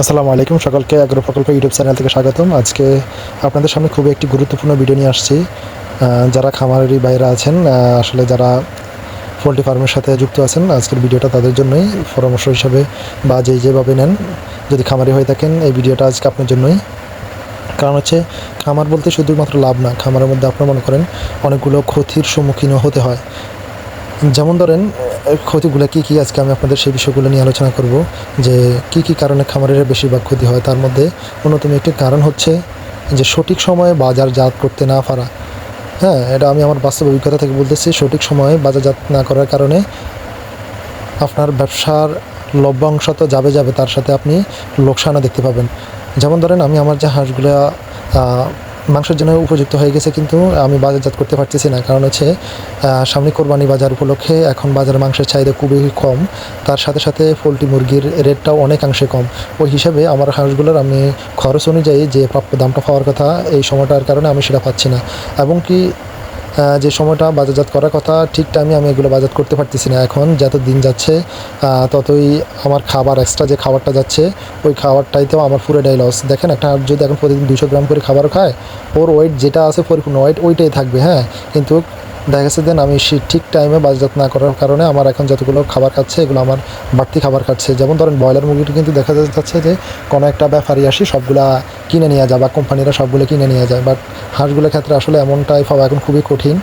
আসসালামু আলাইকুম, সকলকে আগ্রহ প্রকল্প ইউটিউব চ্যানেল থেকে স্বাগতম। আজকে আপনাদের সামনে খুবই একটি গুরুত্বপূর্ণ ভিডিও নিয়ে আসছি। যারা খামারেরই বাইরে আছেন আসলে যারা পোলট্রি ফার্মের সাথে যুক্ত আছেন, আজকের ভিডিওটা তাদের জন্যই পরামর্শ হিসাবে বা যেই যেভাবে নেন, যদি খামারি হয়ে থাকেন, এই ভিডিওটা আজকে আপনার জন্যই। কারণ হচ্ছে, খামার বলতে শুধুমাত্র লাভ না, খামারের মধ্যে আপনার মনে করেন, অনেকগুলো ক্ষতির সম্মুখীনও হতে হয়। যেমন ধরেন ক্ষতিগুলো কী কী আজকে আমি আপনাদের সেই বিষয়গুলো নিয়ে আলোচনা করব, যে কী কী কারণে খামারের বেশিরভাগ ক্ষতি হয়, তার মধ্যে অন্যতম একটি কারণ হচ্ছে যে সঠিক সময়ে বাজারজাত করতে না পারা। হ্যাঁ এটা আমি আমার বাস্তব অভিজ্ঞতা থেকে বলতেছি, সঠিক সময়ে বাজারজাত না করার কারণে আপনার ব্যবসার লভ্যাংশ তো যাবে যাবে, তার সাথে আপনি লোকসানও দেখতে পাবেন। যেমন ধরেন আমি আমার যে হাঁসগুলো মাংসের জন্য উপযুক্ত হয়ে গেছে, কিন্তু আমি বাজারজাত করতে পারতেছি না। কারণ হচ্ছে সামনে কোরবানি বাজার উপলক্ষে এখন বাজার মাংসের চাহিদা খুবই কম। তার সাথে সাথে পোলট্রি মুরগির রেটটাও অনেকাংশে কম। ওই হিসাবে আমার হাঁসগুলোর আমি খরচ অনুযায়ী যে প্রাপ্য দামটা পাওয়ার কথা, এই সময়টার কারণে আমি সেটা পাচ্ছি না। এবং কি যে সময়টা বাজারজাত করার কথা, ঠিক টাইমে আমি এগুলো বাজার করতে পারতেছি না এখন, যত দিন যাচ্ছে ততই আমার খাবার এক্সট্রা যে খাবারটা যাচ্ছে, ওই খাবারটাইতেও আমার পুরোটাই লস দেখেন, একটা যদি এখন প্রতিদিন দুশো গ্রাম করে খাবার খায়, ওর ওয়েট যেটা আছে পরিপূর্ণ ওয়েট ওইটাই থাকবে হ্যাঁ? কিন্তু দেখা গেছে দেন আমি ঠিক টাইমে বাজারজাত না করার কারণে আমার এখন যতগুলো খাবার খাচ্ছে, এগুলো আমার বাড়তি খাবার খাচ্ছে। যেমন ধরেন ব্রয়লার মুরগিটা কিন্তু দেখা যাচ্ছে যে কোনো একটা ব্যাপারই আসি, সবগুলা কিনে নেওয়া যায় বা কোম্পানিরা সবগুলো কিনে নিয়ে যায়। বাট হাঁসগুলোর ক্ষেত্রে আসলে এমনটাই হওয়া এখন খুবই কঠিন।